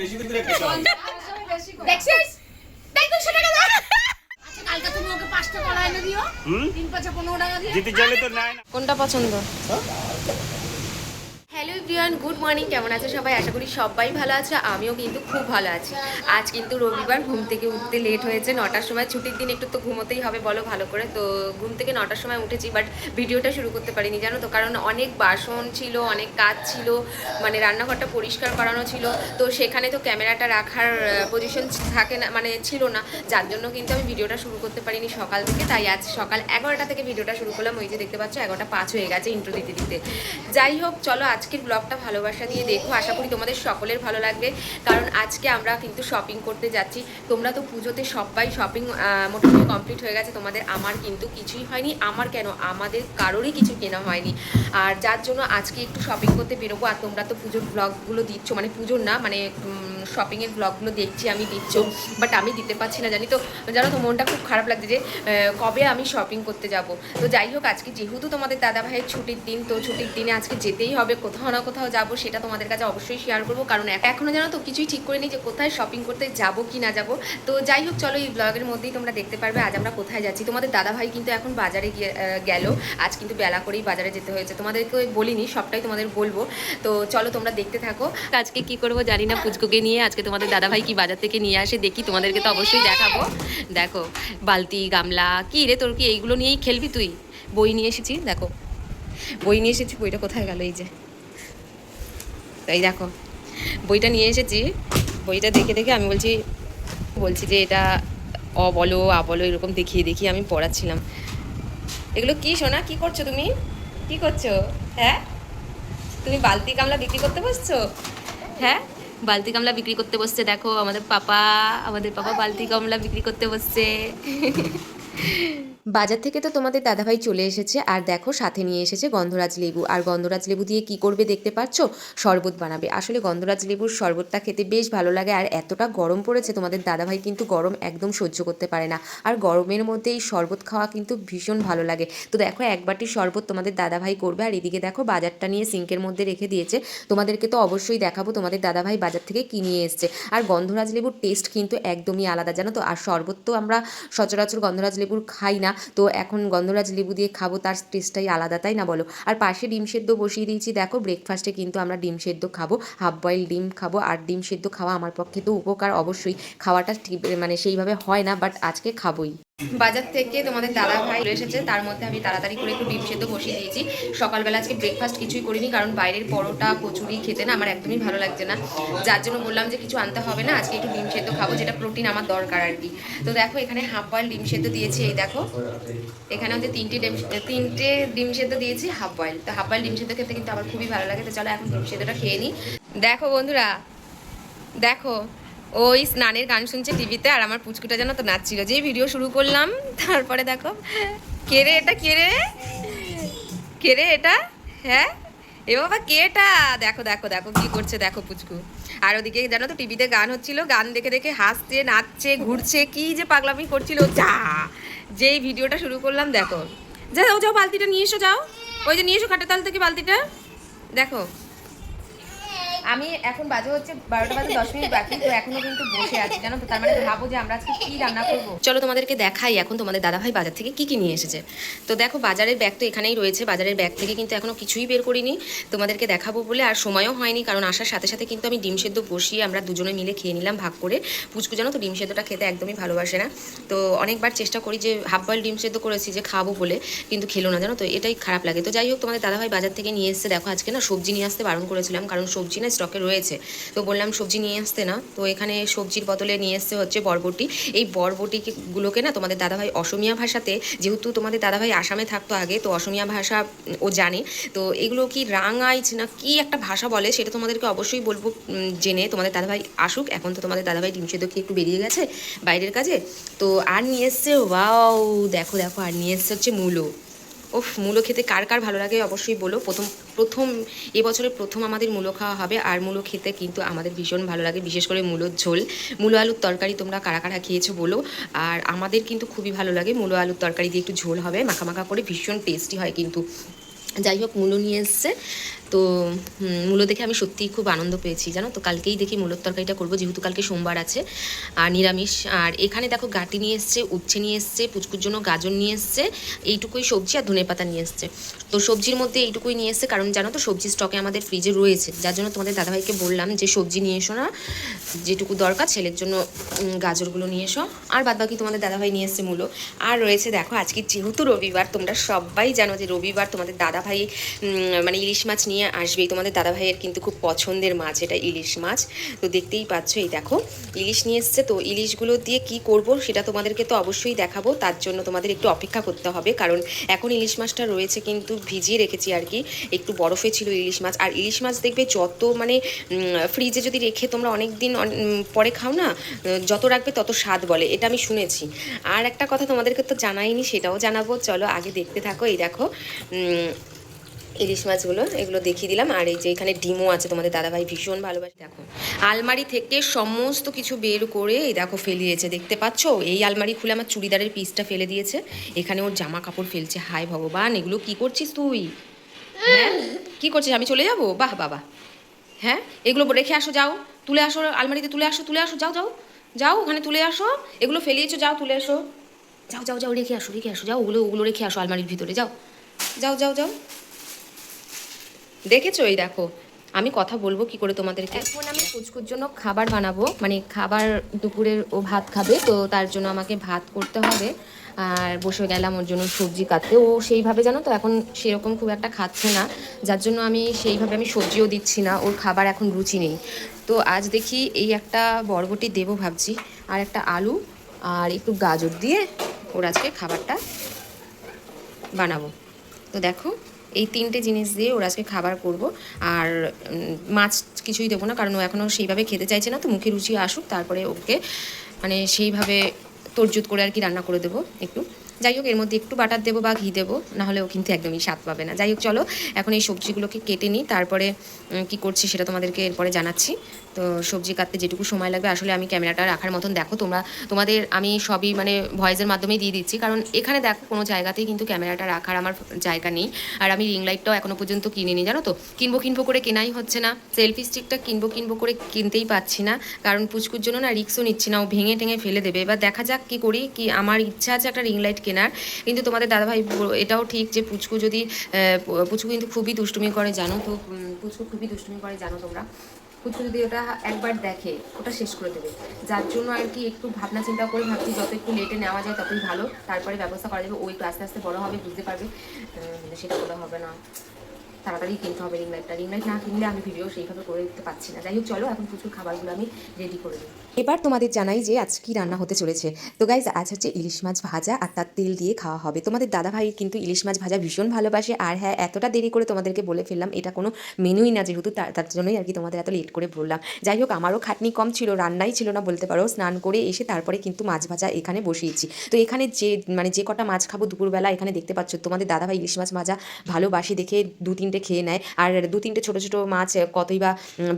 বেশি করে খেতে হবে। দেখছিস দেখ 200 টাকা দাও। আচ্ছা কালকে তুমি ওকে পাঁচটা টাকা এনে দিও। হুম? তিন পাঁচে পনেরো টাকা দিও জিতে চাইলে তো নাই না। কোনটা পছন্দ? Hello everyone, good morning. কেমন আছে সবাই? আশা করি সবাই ভালো আছে। আমিও কিন্তু খুব ভালো আছি। আজ কিন্তু রবিবার, ঘুম থেকে উঠতে লেট হয়েছে। নটার সময় ছুটির দিন একটু তো ঘুমোতেই হবে, বলো ভালো করে। তো ঘুম থেকে নটার সময় উঠেছি বাট ভিডিওটা শুরু করতে পারিনি, জানো তো? কারণ অনেক বাসন ছিল, অনেক কাজ ছিল মানে রান্নাঘরটা পরিষ্কার করানো ছিল। তো সেখানে তো ক্যামেরাটা রাখার পজিশন থাকে না মানে ছিল না। যার জন্য কিন্তু আমি ভিডিওটা শুরু করতে পারিনি সকাল থেকে। তাই আজ সকাল এগারোটা থেকে ভিডিওটা শুরু করলাম। ওই যে দেখতে পাচ্ছ, এগারোটা পাঁচ হয়ে গেছে ইন্ট্রো দিতে দিতে। যাই হোক, চলো আজকের ব্লগটা ভালোবাসা দিয়ে দেখো। আশা করি তোমাদের সকলের ভালো লাগবে। কারণ আজকে আমরা কিন্তু শপিং করতে যাচ্ছি। তোমরা তো পুজোতে সবাই শপিং মোটামুটি কমপ্লিট হয়ে গেছে। তোমাদের আমার কিন্তু কিছুই হয়নি। আমার কেন? আমাদের কারোরই কিছু কেনা হয়নি। আর যার জন্য আজকে একটু শপিং করতে বেরোবো। আর তোমরা তো পুজোর ব্লগগুলো দিচ্ছ। মানে পুজোর না মানে শপিংয়ের ব্লগগুলো দেখছি, আমি দিচ্ছ বাট আমি দিতে পারছি না জানি তো জানো তো, মনটা খুব খারাপ লাগছে যে কবে আমি শপিং করতে যাব? তো যাই হোক, আজকে যেহেতু তোমাদের দাদা ভাইয়ের ছুটির দিন, তো ছুটির দিনে আজকে যেতেই হবে, কোথাও না কোথাও যাব, সেটা তোমাদের কাছে অবশ্যই শেয়ার করব, কারণ এখনও জানো তো, কিছুই ঠিক করে নিই যে কোথায় শপিং করতে যাব কি না যাব। তো যাই হোক, চলো এই ব্লগের মধ্যেই তোমরা দেখতে পারবে, আজ আমরা কোথায় যাচ্ছি। তোমাদের দাদা ভাই কিন্তু এখন বাজারে গিয়ে গেল। আজ কিন্তু বেলা করেই বাজারে যেতে হয়েছে। তোমাদেরকে বলিনি, সবটাই তোমাদের বলব। তো চলো, তোমরা দেখতে থাকো। আজকে কি করব জানি না, পুচকুকে নিয়ে আজকে তোমাদের দাদা ভাই কি বাজার থেকে নিয়ে আসে দেখি, তোমাদেরকে তো অবশ্যই দেখাবো। দেখো, বালতি, গামলা, কি রে তোর কি এইগুলো নিয়েই খেলবি তুই? বই নিয়ে এসেছি, দেখো। বই নিয়ে এসেছি, বইটা কোথায় গেল এই যে? তাই দেখো, বইটা নিয়ে এসেছি। বইটা দেখে দেখে আমি বলছি বলছি যে এটা অ বলো, আ বলো, এরকম দেখিয়ে দেখিয়ে আমি পড়াচ্ছিলাম। এগুলো কি শোনা কি করছ তুমি? কি করছ? হ্যাঁ? তুমি বালতি, গামলা বিক্রি করতে বসছো? হ্যাঁ? বালতি গামলা বিক্রি করতে বসছে দেখো আমাদের পাপা আমাদের পাপা বালতি গামলা বিক্রি করতে বসছে। বাজার থেকে তো তোমাদের দাদাভাই চলে এসেছে, আর দেখো সাথে নিয়ে এসেছে গন্ধরাজ লেবু। আর গন্ধরাজ লেবু দিয়ে কি করবে দেখতে পাচ্ছ শরবত বানাবে। আসলে গন্ধরাজ লেবুর শরবতটা খেতে বেশ ভালো লাগে, আর এতটা গরম পড়েছে তোমাদের দাদাভাই কিন্তু গরম একদম সহ্য করতে পারে না। আর গরমের মধ্যে এই শরবত খাওয়া কিন্তু ভীষণ ভালো লাগে। তো দেখো, এক বাটি শরবত তোমাদের দাদাভাই করবে, আর এদিকে দেখো বাজারটা নিয়ে সিঙ্কের মধ্যে রেখে দিয়েছে। তোমাদেরকে তো অবশ্যই দেখাবো তোমাদের দাদাভাই বাজার থেকে কি নিয়ে এসছে। আর গন্ধরাজ লেবুর টেস্ট কিন্তু একদমই আলাদা, জানো তো? আর শরবত তো আমরা সচরাচর গন্ধরাজ লেবুর খাই না। তো এখন গন্ধরাজ লেবু দিয়ে খাব, তার টেস্টটাই আলাদা, তাই না বলো? আর পাশে ডিম সেদ্ধ বসিয়ে দিয়েছি, দেখো ব্রেকফাস্টে কিন্তু আমরা ডিম সেদ্ধ খাব হাফ বয়েল ডিম খাব, আর ডিম সেদ্ধ খাওয়া আমার পক্ষে তো উপকার অবশ্যই। খাওয়াটা মানে সেইভাবে হয় না বাট আজকে খাবোই। বাজার থেকে তোমাদের দাদা ভাই এসেছে। তার মধ্যে আমি তাড়াতাড়ি করে একটু ডিম সেদ্ধ বসিয়ে দিয়েছি। সকালবেলা আজকে ব্রেকফাস্ট কিছুই করিনি, কারণ বাইরের পরোটা, কচুরি খেতে না আমার একদমই ভালো লাগছে না। যার জন্য বললাম যে কিছু আনতে হবে না, আজকে একটু ডিম সেদ্ধ খাব, যেটা প্রোটিন আমার দরকার আর কি। তো দেখো, এখানে হাফ বয়েল ডিম সেদ্ধ দিয়েছি, এই দেখো। এখানে হচ্ছে তিনটে ডিম তিনটে ডিম সেদ্ধ দিয়েছি হাফ বয়েল তো হাফ বয়েল ডিম সেদ্ধ খেতে কিন্তু আমার খুবই ভালো লাগে, তো চলো এখন ডিম সেদ্ধটা খেয়ে নিই দেখো বন্ধুরা, দেখো। ওই স্নানের গান শুনছে টিভিতে আর আমার পুচকুটা যেন তো নাচছিল। যেই ভিডিও শুরু করলাম, তারপরে দেখো, কে রে এটা, কে রে? কে রে এটা? হ্যাঁ? এ বাবা, কে এটা? দেখো দেখো দেখো, কি করছে, দেখো পুচকু। আর ওদিকে জানো তো, টিভিতে গান হচ্ছিল, গান দেখে দেখে হাসছে, নাচছে, ঘুরছে, কি যে পাগলামি করছিল, যা! যেই ভিডিওটা শুরু করলাম, দেখো। যাও যাও, বালতিটা নিয়ে এসো, যাও। ওই যে নিয়ে এসো খাটের তাল থেকে বালতিটা। দেখো। আমি এখন বাজে হচ্ছে বারোটা বাজে, দশ মিনিট বাকি, তো এখনও কিন্তু বসে আছি, জানো তো? তার মানে ভাবো যে আমরা আজকে কি রান্না করব। চলো তোমাদেরকে দেখাই এখন তোমাদের দাদাভাই বাজার থেকে কি কি নিয়ে এসেছে। তো দেখো, বাজারের ব্যাগ তো এখানেই রয়েছে, বাজারের ব্যাগ থেকে কিন্তু এখনও কিছুই বের করিনি। তোমাদেরকে দেখাবো বলে আর সময়ও হয়নি, কারণ আসার সাথে সাথে কিন্তু আমি ডিম সেদ্ধ বসিয়ে আমরা দুজনে মিলে খেয়ে নিলাম ভাগ করে। পুচকু জানো তো, ডিম সেদ্ধটা খেতে একদমই ভালোবাসে না। তো অনেকবার চেষ্টা করি যে হাফ বয়েল ডিম সেদ্ধ করেছি যে খাব বলে, কিন্তু খেলো না, জানো তো? এটাই খারাপ লাগে। তো যাই হোক, তোমাদের দাদাভাই বাজার থেকে নিয়ে এসছে। দেখো, আজকে না সবজি নিয়ে আসতে বারণ করেছিলাম, কারণ সবজি না স্টকে রয়েছে। তো বললাম, সবজি নিয়ে আসতে না? তো এখানে সবজির বদলে নিয়ে এসছে হচ্ছে বরবটি। এই বরবটিগুলোকে না তোমাদের দাদাভাই অসমিয়া ভাষাতে, যেহেতু তোমাদের দাদাভাই আসামে থাকতো আগে, তো অসমিয়া ভাষা ও জানে। তো এগুলো কি রাঙাইচ না কি একটা ভাষা বলে, সেটা তোমাদেরকে অবশ্যই বলব জেনে তোমাদের দাদাভাই আসুক। এখন তো তোমাদের দাদাভাই ডিম সেদ্ধ একটু বেরিয়ে গেছে বাইরের কাজে। তো আর নিয়ে এসছে, ওয়াও, দেখো দেখো, আর নিয়ে এসছে হচ্ছে মূলো। ওফ মূলো খেতে কার কার ভালো লাগে অবশ্যই বলো। প্রথম প্রথম এবছরের প্রথম আমাদের মূলো খাওয়া হবে, আর মূলো খেতে কিন্তু আমাদের ভীষণ ভালো লাগে, বিশেষ করে মূলোর ঝোল। মূলো আলুর তরকারি তোমরা কারা কারা খেয়েছো বলো, আর আমাদের কিন্তু খুবই ভালো লাগে মূলো আলুর তরকারি দিয়ে একটু ঝোল হবে, মাখা মাখা করে ভীষণ টেস্টি হয় কিন্তু। যাই হোক, মূলো নিয়ে এসছে। তো মূলো দেখে আমি সত্যিই খুব আনন্দ পেয়েছি, জানো তো? কালকেই দেখি মূলোর তরকারিটা করব, যেহেতু কালকে সোমবার আছে, আর নিরামিষ। আর এখানে দেখো গাটি নিয়ে এসছে, উচ্ছে নিয়ে এসছে, পুচকুর জন্য গাজর নিয়ে এসছে, এইটুকুই সবজি আর ধনে পাতা নিয়ে এসছে। তো সবজির মধ্যে এইটুকুই নিয়ে এসছে, কারণ জানো তো সবজি স্টকে আমাদের ফ্রিজে রয়েছে, যার জন্য তোমাদের দাদাভাইকে বললাম যে সবজি নিয়ে এসো না, যেটুকু দরকার ছেলের জন্য গাজরগুলো নিয়ে এসো। আর বাদ বাকি তোমাদের দাদাভাই নিয়ে এসছে মূলো। আর রয়েছে দেখো, আজকে যেহেতু রবিবার, তোমরা সবাই জানো যে রবিবার তোমাদের দাদাভাই মানে ইলিশ মাছ নিয়ে আসবেই। তোমাদের দাদাভাইয়ের কিন্তু খুব পছন্দের মাছ, এটা ইলিশ মাছ। তো দেখতেই পাচ্ছ, এই দেখো, ইলিশ নিয়ে এসছে। তো ইলিশগুলো দিয়ে কি করব সেটা তোমাদেরকে তো অবশ্যই দেখাবো। তার জন্য তোমাদের একটু অপেক্ষা করতে হবে, কারণ এখন ইলিশ মাছটা রয়েছে কিন্তু ভিজিয়ে রেখেছি আর কি। একটু বরফে ছিল ইলিশ মাছ। আর ইলিশ মাছ দেখবে যত মানে ফ্রিজে যদি রেখে তোমরা অনেক দিন পরে খাও না, যত রাখবে তত স্বাদ বলে। এটা আমি শুনেছি। আর একটা কথা তোমাদেরকে তো জানাইনি, সেটাও জানাব। চলো আগে দেখতে থাকো, এই দেখো ইলিশ মাছগুলো, এগুলো দেখিয়ে দিলাম। আর এই যে এখানে ডিমও আছে, তোমাদের দাদাভাই ভীষণ ভালোবাসে, দেখো। আলমারি থেকে সমস্ত কিছু বের করে, এই দেখো, ফেলিয়েছে, দেখতে পাচ্ছ? এই আলমারি খুলে আমার চুড়িদারের পিসটা ফেলে দিয়েছে। এখানে ওর জামা কাপড় ফেলছে। হায় ভগবান, এগুলো কি করছিস তুই? হ্যাঁ? কি করছিস? আমি চলে যাব? বাহ বাবা হ্যাঁ? এগুলো রেখে আসো, যাও। তুলে আসো আলমারিতে, তুলে আসো তুলে আসো, যাও যাও। যাও, ওখানে তুলে আসো। এগুলো ফেলিয়েছো, যাও, তুলে আসো। যাও যাও যাও, রেখে আসো রেখে আসো, যাও। ওগুলো ওগুলো রেখে আসো আলমারির ভিতরে, যাও। যাও যাও যাও। দেখেছ? এই দেখো, আমি কথা বলব কি করে তোমাদেরকে এখন আমি পুচকুর জন্য খাবার বানাবো মানে খাবার দুপুরের ও ভাত খাবে, তো তার জন্য আমাকে ভাত করতে হবে, আর বসে গেলাম ওর জন্য সবজি কাটতে। ও সেইভাবে জানো তো, এখন সেরকম খুব একটা খাচ্ছে না, যার জন্য আমি সেইভাবে আমি সবজিও দিচ্ছি না, ওর খাবার এখন রুচি নেই। তো আজ দেখি এই একটা বরবটি দেবো ভাবছি, আর একটা আলু, আর একটু গাজর দিয়ে ওর আজকে খাবারটা বানাবো। তো দেখো এই তিনটে জিনিস দিয়ে ওরা আজকে খাবার করব। আর মাছ কিছুই দেবো না, কারণ ও এখনও সেইভাবে খেতে চাইছে না, তো মুখে রুচি আসুক, তারপরে ওকে মানে সেইভাবে তরজুত করে আর কি রান্না করে দেবো একটু। যাই হোক, এর মধ্যে একটু বাটার দেবো বা ঘি দেবো, নাহলে ও কিন্তু একদমই স্বাদ পাবে না। যাই হোক, চলো, এখন এই সবজিগুলোকে কেটে নিই, তারপরে কি করছি সেটা তোমাদেরকে এরপরে জানাচ্ছি। তো সবজি কাটতে যেটুকু সময় লাগবে, আসলে আমি ক্যামেরাটা রাখার মতন, দেখো তোমরা, তোমাদের আমি সবই মানে ভয়েসের মাধ্যমেই দিয়ে দিচ্ছি, কারণ এখানে দেখো কোনো জায়গাতেই কিন্তু ক্যামেরাটা রাখার আমার জায়গা নেই। আর আমি রিং লাইটটাও এখনও পর্যন্ত কিনিনি, জানো তো? কিনবো কিনবো করে কেনাই হচ্ছে না। সেলফি স্টিকটা কিনবো কিনবো করে কিনতেই পাচ্ছি না, কারণ পুচকুর জন্য না রিক্সও নিচ্ছি না, ও ভেঙে টেঙে ফেলে দেবে। এবার দেখা যাক কি করি, কি আমার ইচ্ছা আছে একটা রিং লাইট কেনার। কিন্তু তোমাদের দাদাভাই ভাই এটাও ঠিক যে পুচকু যদি পুচকু কিন্তু খুবই দুষ্টুমি করে, জানো তো পুচকু খুবই দুষ্টুমি করে, জানো তোমরা। পুচকু যদি ওটা একবার দেখে, ওটা শেষ করে দেবে। যার জন্য আর কি একটু ভাবনা চিন্তা করে ভাবছি, যত একটু লেটে নেওয়া যায়, ততই ভালো। তারপরে ব্যবস্থা করা যাবে। ওই তো আস্তে আস্তে বড়ো হবে, বুঝতে পারবে। সেটা বলা হবে না। তাড়াতাড়ি কিনতে হবে রিং লাইটটা রিং লাইট না কিনলে আমি ভিডিও সেইভাবে করে দিতে পারছি না। যাই হোক, চলো এখন প্রচুর খাবারগুলো আমি রেডি করে দিই এবার তোমাদের জানাই যে আজ কি রান্না হতে চলেছে। তো গাইজ আজ হচ্ছে ইলিশ মাছ ভাজা আর তার তেল দিয়ে খাওয়া হবে। তোমাদের দাদাভাই কিন্তু ইলিশ মাছ ভাজা ভীষণ ভালোবাসে আর হ্যাঁ এতটা দেরি করে তোমাদেরকে বলে ফেললাম, এটা কোনো মেনুই না যেহেতু তার জন্যই আর কি তোমাদের এত লেট করে বললাম। যাই হোক, আমারও খাটনি কম ছিল, রান্নাই ছিল না বলতে পারো। স্নান করে এসে তারপরে কিন্তু মাছ ভাজা এখানে বসিয়েছি। তো এখানে যে মানে যে কটা মাছ খাব দুপুরবেলা, এখানে দেখতে পাচ্ছ তোমাদের দাদাভাই ইলিশ মাছ ভাজা ভালোবাসি দেখে দু তিনটে খেয়ে নেয়। আর দু তিনটে ছোটো ছোটো মাছ কতই বা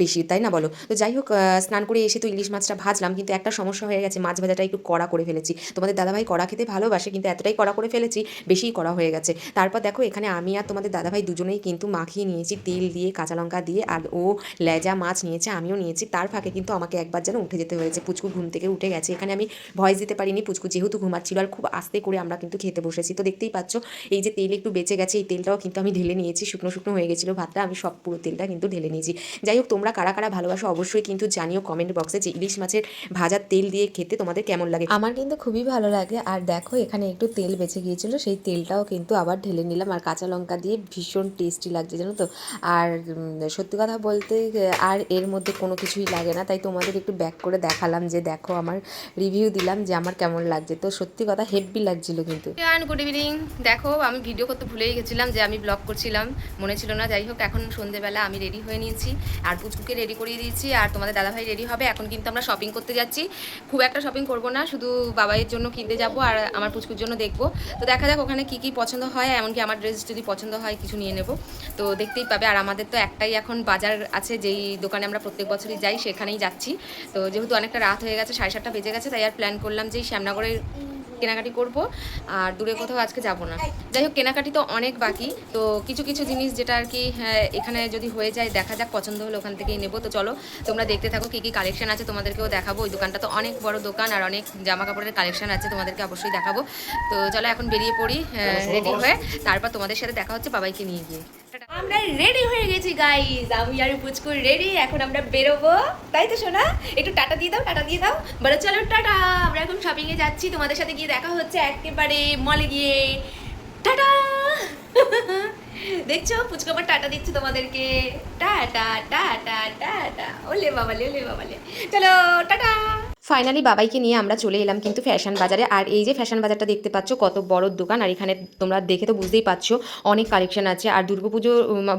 বেশি, তাই না বলো? তো যাই হোক স্নান করে এসে তো ইলিশ মাছটা ভাজলাম, কিন্তু একটা সমস্যা হয়ে গেছে, মাছ ভাজাটা একটু কড়া করে ফেলেছি। তোমাদের দাদাভাই কড়া খেতে ভালোবাসে, কিন্তু এতটাই কড়া করে ফেলেছি, বেশিই কড়া হয়ে গেছে। তারপর দেখো, এখানে আমি আর তোমাদের দাদাভাই দুজনেই কিন্তু মাখিয়ে নিয়েছি, তেল দিয়ে, কাঁচা লঙ্কা দিয়ে, আর ও লেজা মাছ নিয়েছে, আমিও নিয়েছি। তার ফাঁকে কিন্তু আমাকে একবার যেন উঠে যেতে হয়েছে। পুচকু ঘুম থেকে উঠে গেছে। এখানে আমি ভয়েস দিতে পারিনি, পুচকু যেহেতু ঘুমাচ্ছিল, আর খুব আস্তে করে আমরা কিন্তু খেতে বসেছি। তো দেখতেই পাচ্ছ, এই যে তেল একটু বেঁচে গেছে, এই তেলটাও কিন্তু আমি ঢেলে নিয়েছি, শুকনো শুকনো হয়ে গেছিল ভাতটা আমি সব পুরো তেলটা কিন্তু ঢেলে নিয়েছি। যাই হোক তোমরা কারা কারা ভালোবাসো অবশ্যই কিন্তু জানিও কমেন্ট বক্সে যে ইলিশ মাছের ভাজার তেল দিয়ে খেতে তোমাদের কেমন লাগে। আমার কিন্তু খুবই ভালো লাগে আর দেখো এখানে একটু তেল বেঁচে গিয়েছিল সেই তেলটাও কিন্তু আবার ঢেলে নিলাম আর কাঁচা লঙ্কা দিয়ে ভীষণ টেস্টি লাগছে জানো তো? আর সত্যি কথা বলতে আর এর মধ্যে কোনো কিছুই লাগে না তাই তোমাদের একটু ব্যাক করে দেখালাম যে দেখো আমার রিভিউ দিলাম যে আমার কেমন লাগছে। তো সত্যি কথা হেভি লাগছিল কিন্তু। গুড ইভিনিং দেখো আমি ভিডিও করতে ভুলেই গেছিলাম যে আমি ব্লগ করছিলাম মনে ছিল না। যাই হোক, এখন সন্ধেবেলা আমি রেডি হয়ে নিয়েছি। আর পুচকুকে রেডি করিয়ে দিয়েছি। আর তোমাদের দাদাভাই রেডি হবে। এখন কিন্তু আমরা শপিং করতে যাচ্ছি। খুব একটা শপিং করব না। শুধু বাবাইয়ের জন্য কিনতে যাব আর আমার পুচকুর জন্য দেখব। তো দেখা যাক ওখানে কি কি পছন্দ হয়। এমনকি আমার ড্রেস যদি পছন্দ হয়, কিছু নিয়ে নেব। তো দেখতেই পাবে। আর আমাদের তো একটাই এখন বাজার আছে, যেই দোকানে আমরা প্রত্যেক বছরই যাই, সেখানেই যাচ্ছি। তো যেহেতু অনেকটা রাত হয়ে গেছে, সাড়ে সাতটা বেজে গেছে, তাই আর প্ল্যান করলাম যে শ্যামনগরের কেনাকাটি করব আর দূরে কোথাও আজকে যাব না। যাই হোক কেনাকাটি তো অনেক বাকি তো কিছু কিছু জিনিস যেটা আর কি হ্যাঁ, এখানে যদি হয়ে যায় দেখা যাক পছন্দ হলে ওখান থেকেই নেব। তো চলো তোমরা দেখতে থাকো কী কী কালেকশন আছে তোমাদেরকেও দেখাবো। ওই দোকানটা তো অনেক বড় দোকান আর অনেক জামা কাপড়ের কালেকশন আছে তোমাদেরকে অবশ্যই দেখাবো। তো চলো এখন বেরিয়ে পড়ি রেডি হয়ে তারপর তোমাদের সাথে দেখা হচ্ছে বাবাইকে নিয়ে গিয়ে। আমরা রেডি হয়ে গেছি গাইজ আমি আর পুচকুর রেডি এখন আমরা বেরোবো। তাই তো শোনা একটু টাটা দিয়ে দাও, টাটা দিয়ে দাও। বলো, চলো, টাটা। আমরা এখন শপিং এ যাচ্ছি। তোমাদের সাথে গিয়ে দেখা হচ্ছে একেবারে মলে গিয়ে। টাটা! দেখছ? পুচকু আবার টাটা দিচ্ছে তোমাদেরকে। Tata tata tata. ওলে বাবালে ওলে বাবালে। চলো, টাটা! ফাইনালি বাবাইকে নিয়ে আমরা চলে এলাম কিন্তু ফ্যাশন বাজারে। আর এই যে ফ্যাশন বাজারটা দেখতে পাচ্ছ, কত বড় দোকান। আর এখানে তোমরা দেখে তো বুঝতেই পারছ, অনেক কালেকশন আছে। আর দুর্গাপুজো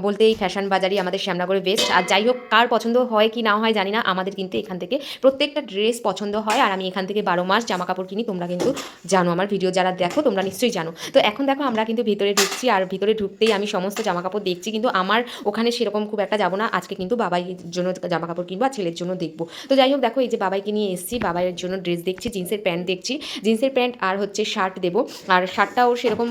বলতে এই ফ্যাশন বাজারই আমাদের শ্যামনগরে বেস্ট আর যাই হোক, কার পছন্দ হয় কি না হয় জানি না। আমাদের কিন্তু এখান থেকে প্রত্যেকটা ড্রেস পছন্দ হয়। আর আমি এখান থেকে বারো মাস জামা কাপড় কিনি, তোমরা কিন্তু জানো। আমার ভিডিও যারা দেখো, তোমরা নিশ্চয়ই জানো। তো এখন দেখো, আমরা কিন্তু ভিতরে ঢুকছি। আর ভিতরে ঢুকতেই আমি সমস্ত জামা কাপড় দেখছি। কিন্তু আমার ওখানে সেরকম খুব একটা যাব না। আজকে কিন্তু বাবাইয়ের জন্য জামা কাপড় কিনবো, আর ছেলের জন্য দেখব। তো যাই হোক, দেখো, এই যে বাবাইকে নিয়ে এসেছি। বাবাইয়ের জন্য ড্রেস দেখছি জিন্সের প্যান্ট দেখছি। জিন্সের প্যান্ট আর হচ্ছে শার্ট দেবো। আর শার্টটা ওর সেরকম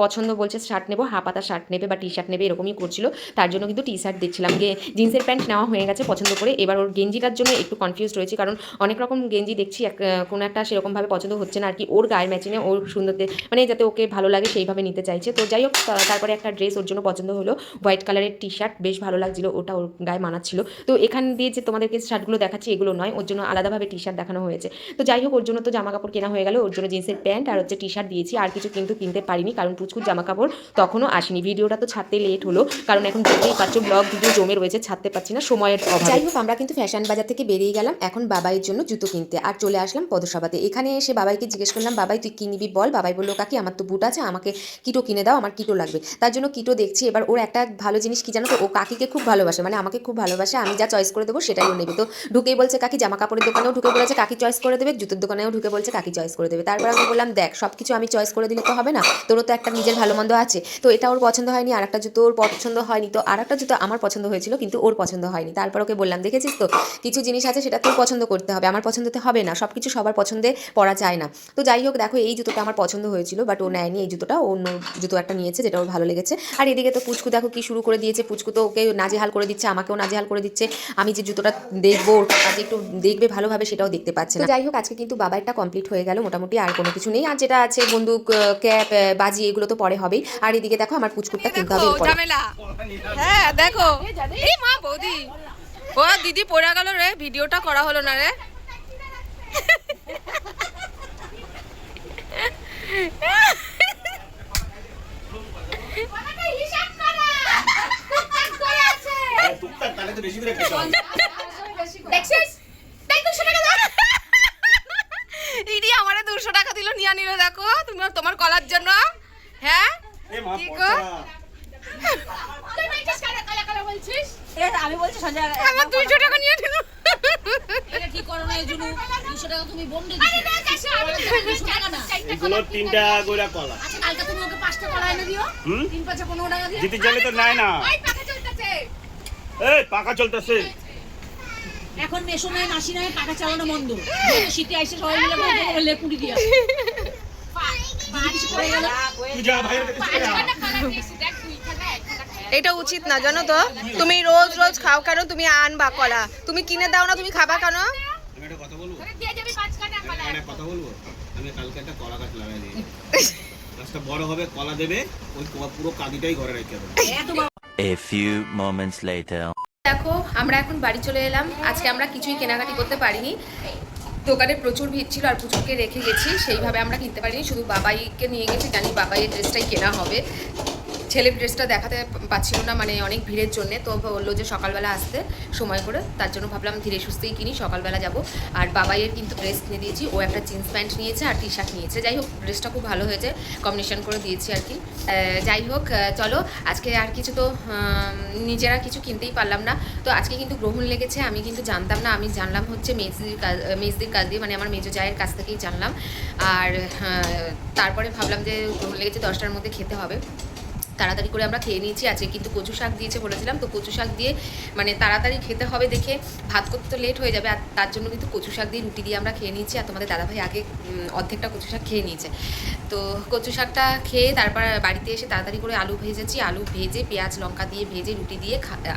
পছন্দ বলছে শার্ট নেব হাফাতা শার্ট নেবে বা টি শার্ট নেবে, এরকমই করছিল। তার জন্য কিন্তু টি শার্ট দেখছিলাম। গে জিন্সের প্যান্ট নেওয়া হয়ে গেছে পছন্দ করে। এবার ওর গেঞ্জিটার জন্য একটু কনফিউজ রয়েছে, কারণ অনেক রকম গেঞ্জি দেখছি, এক কোনো একটা সেরকমভাবে পছন্দ হচ্ছে না। আর কি ওর গায়ের ম্যাচিংয়ে ওর সুন্দরতে মানে যাতে ওকে ভালো লাগে সেইভাবে নিতে চাইছে। তো যাই হোক তারপরে একটা ড্রেস ওর জন্য পছন্দ হলো হোয়াইট কালারের টি শার্ট বেশ ভালো লাগছিল, ওটা ওর গায়ে মানাচ্ছিল। তো এখান দিয়ে যে তোমাদেরকে শার্টগুলো দেখাচ্ছি, এগুলো নয়। ওর জন্য আলাদাভাবে টি শার্ট দেখানো হয়েছে। তো যাই হোক, ওর জন্য তো জামা কাপড় কেনা হয়ে গেল, ওর জন্য জিন্সের প্যান্ট আর হচ্ছে টি শার্ট দিয়েছি। আর কিছু কিন্তু কিনতে পারিনি, কারণ পুচকুর জামা কাপড় তখনও আসেনি। ভিডিওটা তো ছাড়তে লেট হলো, কারণ এখন দেখতেই পাচ্ছ ব্লগ ভিডিও জমে রয়েছে, ছাড়তে পারছি না, সময়ের অভাব। যাই হোক, আমরা কিন্তু ফ্যাশন বাজার থেকে বেরিয়ে গেলাম, এখন বাবাইয়ের জন্য জুতো কিনতে। আর চলে আসলাম পদসভাতে এখানে এসে বাবাইকে জিজ্ঞেস করলাম, বাবাই, তুই কি নিবি বল? বাবাই বলল, কাকি, আমার তো বুট আছে, আমাকে কিটো কিনে দাও, আমার কিটো লাগবে। তার জন্য কিটো দেখছি, এবার ওর একটা ভালো জিনিস কি জানো তো, ও কাকিকে খুব ভালোবাসে মানে আমাকে খুব ভালোবাসে, আমি যা চয়েস করে দেবো সেটাই ও নেবে। তো ঢুকেই বলছে, কাকি জামা কাপড়ের দোকানেও ঢুকে বলেছে, কাকি চয়েস করে দেবে। জুতোর দোকানেও ঢুকে বলছে, কাকি চয়েস করে দেবে। তারপর আমি বললাম, দেখ সব কিছু আমি চয়েস করে দিলে তো হবে না। তোরও তো একটা নিজের ভালো মন্দ আছে। তো এটা ওর পছন্দ হয়নি আর একটা জুতো ওর পছন্দ হয়নি। তো আর একটা জুতো আমার পছন্দ হয়েছিল, কিন্তু ওর পছন্দ হয়নি। তারপর ওকে বললাম, দেখেছিস তো, কিছু জিনিস আছে সেটা তোর পছন্দ করতে হবে। আমার পছন্দতে হবে না। সব কিছু সবার পছন্দে পরা যায় না। তো যাই হোক, দেখো, এই জুতোটা আমার পছন্দ হয়েছিল বাট ও নেয়নি এই জুতোটা। অন্য জুতো একটা নিয়েছে যেটা ওর ভালো লেগেছে। আর এদিকে তো পুচকু, দেখো, কি শুরু করে দিয়েছে। পুচকু তো ওকে নাজেহাল করে দিচ্ছে, আমাকেও নাজেহাল করে দিচ্ছে। আমি যে জুতোটা দেখব, ওর কাছে একটু দেখবে ভালোভাবে, সেটাও দেখতে পাচ্ছে না। যাই হোক আজকে কিন্তু বাবা একটা কমপ্লিট হয়ে গেল মোটামুটি আর কোনো কিছু নেই। আর যেটা আছে বন্দুক ক্যাপ বাজি এগুলো তো পরে হবেই। আর এদিকে দেখো আমার পুচকুটটা কিনতে হবে হ্যাঁ দেখো। এই মা বৌদি। ও দিদি পড়ে গেল রে ভিডিওটা করা হলো না রে। হিসাব করা টুকটাক করে আছে টুকটাক তাহলে তো বেশি করে খেতে হবে দেখছিস দেখ দুশো টাকা দাও দিদি আমারে দুশো টাকা দিল নিয়ে নিল দেখো তুমি তোমার কলার জন্য। হ্যাঁ? কি গো? আমি বলছি আমার দুইশো টাকা নিয়ে নিল এটা কি করো না এই জন্য দুশো টাকা তুমি বন্ডে আরে দিছো না দেখছিস আমি দুশো টাকা না? এগুলো তিনটা গোড়া কলা। আচ্ছা কালকে তুমি ওকে পাঁচটা কলা এনে দিও। তিন পাঁচে পনেরো টাকা দিয়ে। জিতে জানে তো নেয় না। পাখা চলতেছে। এই পাকা চলতেছে। এখন মেশো নয় মাসি নয় পাকা চালানো বন্ধ। শীতে আসছে সবাই মিলে বলে কুড়ি দিয়া। এটা উচিত না জানো তো? তুমি রোজ রোজ খাও কেন? তুমি আনবা কলা। তুমি কিনে দাও না তুমি খাবা কেন? আমি একটা কথা বলব? কথা আমি কালকে একটা কলা গাছ লাগাই দিই গাছটা বড় হবে কলা দেবে ওই পুরো কাঁদিটাই ঘরে রেখে দেবে। A few moments later. দেখো, আমরা এখন বাড়ি চলে এলাম। আজকে আমরা কিছুই কেনাকাটি করতে পারিনি। দোকানে প্রচুর ভিড় ছিল আর পুচুকে রেখে গেছি। সেইভাবে আমরা কিনতে পারিনি। শুধু বাবাইকে নিয়ে গেছি। জানি বাবাইয়ের ড্রেসটাই কেনা হবে। ছেলের ড্রেসটা দেখাতে পাচ্ছিল না মানে অনেক ভিড়ের জন্য। তো বলল যে সকালবেলা আসতে সময় করে, তার জন্য ভাবলাম ধীরে সুস্থেই কিনি, সকালবেলা যাব। আর বাবাইয়ের কিন্তু ড্রেস কিনে দিয়েছি, ও একটা জিন্স প্যান্ট নিয়েছে আর টি শার্ট নিয়েছে। যাই হোক ড্রেসটা খুব ভালো হয়েছে কম্বিনেশন করে দিয়েছি আর কি। যাই হোক চলো, আজকে আর কিছু তো নিজেরা কিছু কিনতেই পারলাম না। তো আজকে কিন্তু গ্রহণ লেগেছে, আমি কিন্তু জানতাম না, আমি জানলাম হচ্ছে মেজদির কাজ মেজদির কাজ দিয়ে মানে আমার মেজো জায়ের কাছ থেকেই জানলাম। আর তারপরে ভাবলাম যে গ্রহণ লেগেছে, দশটার মধ্যে খেতে হবে। তাড়াতাড়ি করে আমরা খেয়ে নিয়েছি, আজকে কিন্তু কচু শাক দিয়েছে বলেছিলাম, তো কচু শাক দিয়ে মানে তাড়াতাড়ি খেতে হবে দেখে ভাত করতে তো লেট হয়ে যাবে, আর তার জন্য কিন্তু কচু শাক দিয়ে রুটি দিয়ে আমরা খেয়ে নিয়েছি, আর তোমাদের দাদাভাই আগে অর্ধেকটা কচু শাক খেয়ে নিয়েছে। তো কচু শাকটা খেয়ে তারপর বাড়িতে এসে তাড়াতাড়ি করে আলু ভেজেছি, আলু ভেজে পেঁয়াজ, লঙ্কা দিয়ে ভেজে রুটি দিয়ে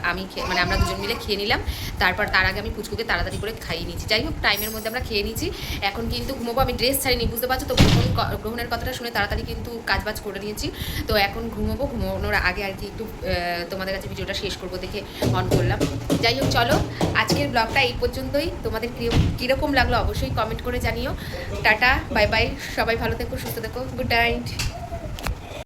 আমি মানে আমরা দুজন মিলে খেয়ে নিলাম, তারপর তার আগে আমি পুচকুকে তাড়াতাড়ি করে খাইয়ে নিয়েছি। যাই হোক টাইমের মধ্যে আমরা খেয়ে নিয়েছি, এখন কিন্তু ঘুমোবো, আমি ড্রেস ছাড়িনি, বুঝতে পারছ? তো গ্রহণ গ্রহণের কথাটা শুনে তাড়াতাড়ি কিন্তু কাজবাজ করে নিয়েছি, তো এখন ঘুমোবো ঘুমানোর আগে আর কি একটু তোমাদের কাছে ভিডিওটা শেষ করব দেখে অন করলাম। যাই হোক, চলো, আজকের ব্লগটা এই পর্যন্তই। তোমাদের কীরকম লাগল অবশ্যই কমেন্ট করে জানিও। টাটা বাই বাই সবাই ভালো থেকো, সুস্থ থেকো গুড নাইট